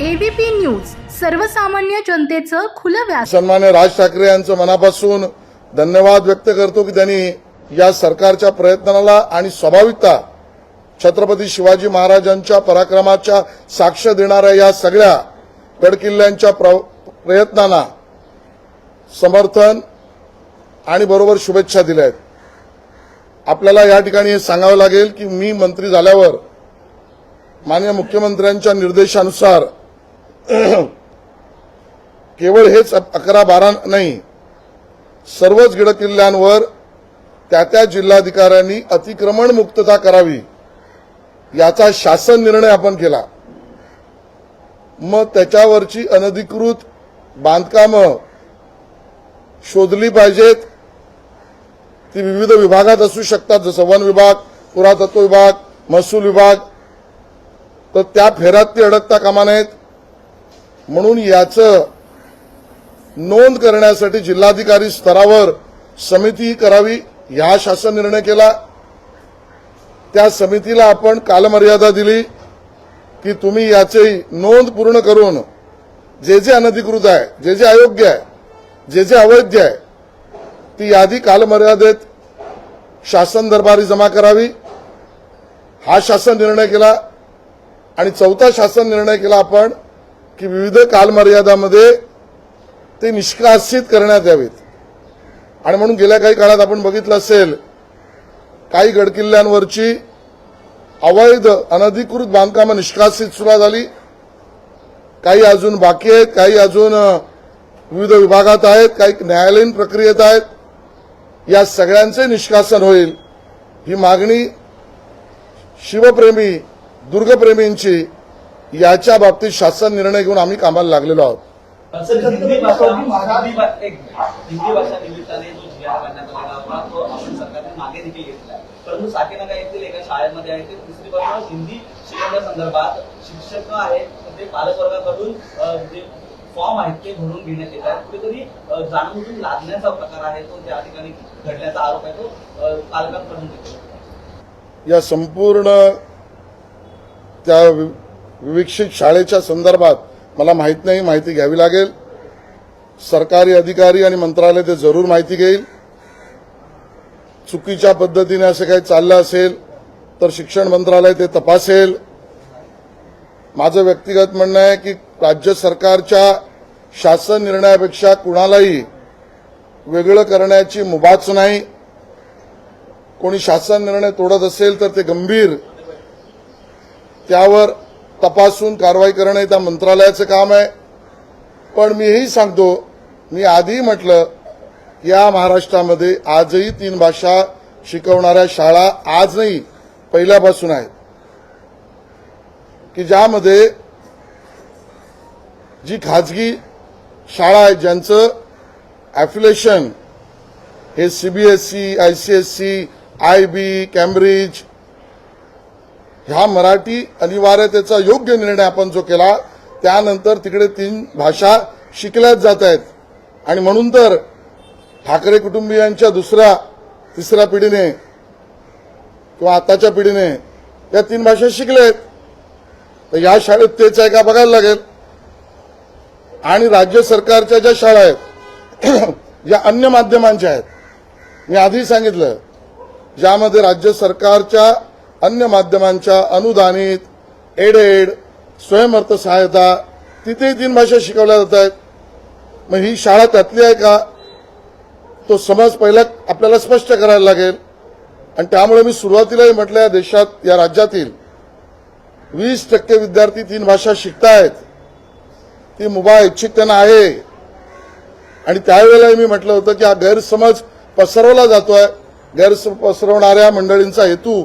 ABP news सर्वसामान्य जनतेचं खुलं व्यास सन्मान्य राज ठाकरे यांचं मनापासून धन्यवाद व्यक्त करतो की त्यांनी या सरकारच्या प्रयत्नाला आणि स्वाभाविकता छत्रपती शिवाजी महाराजांच्या पराक्रमाच्या साक्ष देणाऱ्या या सगळ्या गडकिल्ल्यांच्या प्रयत्नांना समर्थन आणि बरोबर शुभेच्छा दिल्या आहेत. आपल्याला या ठिकाणी हे सांगावं लागेल की मी मंत्री झाल्यावर माननीय मुख्यमंत्र्यांच्या निर्देशानुसार केवळ हेच अकरा बारा नाही सर्वच गड किल्ल्यांवर त्या त्या जिल्हाधिकाऱ्यांनी अतिक्रमण मुक्तता करावी याचा शासन निर्णय आपण केला. मग त्याच्यावरची अनधिकृत बांधकामं शोधली पाहिजेत. ती विविध विभागात असू शकतात जसं वन विभाग पुरातत्व विभाग महसूल विभाग. तर त्या फेऱ्यात ती अडकता कामा नयेत. म्हणून याचं नोंद करण्यासाठी जिल्हाधिकारी स्तरावर समिती करावी. ह्या शासन निर्णय केला. त्या समितीला आपण कालमर्यादा दिली की तुम्ही याची नोंद पूर्ण करून जे जे अनधिकृत आहे जे जे अयोग्य आहे जे जे अवैध आहे ती यादी कालमर्यादेत शासन दरबारी जमा करावी. हा शासन निर्णय केला आणि चौथा शासन निर्णय केला आपण की विविध कालमर्यादामध्ये ते निष्कासित करण्यात यावेत. आणि म्हणून गेल्या काही काळात आपण बघितलं असेल काही गडकिल्ल्यांवरची अवैध अनधिकृत बांधकामं निष्कासित सुरुवात झाली. काही अजून बाकी आहेत काही अजून विविध विभागात आहेत काही न्यायालयीन प्रक्रियेत आहेत. या सगळ्यांचे निष्कासन होईल. ही मागणी शिवप्रेमी दुर्गप्रेमींची याच्या बाबतीत शासन निर्णय घेऊन आम्ही कामाला लागलेलो आहोत. परंतु साकेनगर येथील एका शाळेमध्ये आहे ते हिंदी शिक्षक आहेत ते पालकवर्गाकडून जे फॉर्म आहेत ते भरून घेण्यात कुठेतरी लादण्याचा प्रकार आहे तो त्या ठिकाणी घडल्याचा आरोप आहे तो पालकांकडून या संपूर्ण त्या विविक्षित शाळेच्या संदर्भात मला माहीत नाही माहिती घ्यावी लागेल. सरकारी अधिकारी आणि मंत्रालय ते जरूर माहिती घेईल. चुकीच्या पद्धतीने असं काही चाललं असेल तर शिक्षण मंत्रालय ते तपासेल. माझं व्यक्तिगत म्हणणं आहे की राज्य सरकारच्या शासन निर्णयापेक्षा कुणालाही वेगळं करण्याची मुभाच नाही. कोणी शासन निर्णय तोडत असेल तर ते गंभीर. त्यावर तपासून कारवाई करणं हे त्या मंत्रालयाचं काम आहे. पण मी सांगतो मी आधी म्हटलं या महाराष्ट्रामध्ये आजही तीन भाषा शिकवणाऱ्या शाळा आजही पहिल्यापासून आहेत. की ज्यामध्ये जी खाजगी शाळा आहेत ज्यांचं ॲफिलेशन हे CBSE C I B Cambridge ह्या मराठी अनिवार्यतेचा योग्य निर्णय आपण जो केला त्यानंतर तिकडे तीन भाषा शिकल्याच जात आहेत. आणि म्हणून तर ठाकरे कुटुंबियांच्या दुसऱ्या तिसऱ्या पिढीने किंवा आताच्या पिढीने या तीन भाषा शिकलेत. तर या शाळेत तेच आहे का बघायला लागेल? आणि राज्य सरकारच्या ज्या शाळा आहेत ज्या अन्य माध्यमांच्या आहेत. मी आधी सांगितलं ज्यामध्ये राज्य सरकारच्या अन्य माध्यमांच्या अनुदानित एडेड स्वयंअर्थ सहायता तिथे तीन भाषा शिकवल्या जात आहेत. मग ही शाळा त्यातली आहे का? तो समज पहिला आपल्याला स्पष्ट करायला लागेल. आणि त्यामुळे मी सुरुवातीलाही म्हटलं या देशात या राज्यातील वीस टक्के विद्यार्थी तीन भाषा शिकतायत. ती मुभा इच्छित त्यांना आहे. आणि त्यावेळेलाही मी म्हटलं होतं की हा गैरसमज पसरवला जातोय. गैरसमज पसरवणाऱ्या मंडळींचा हेतू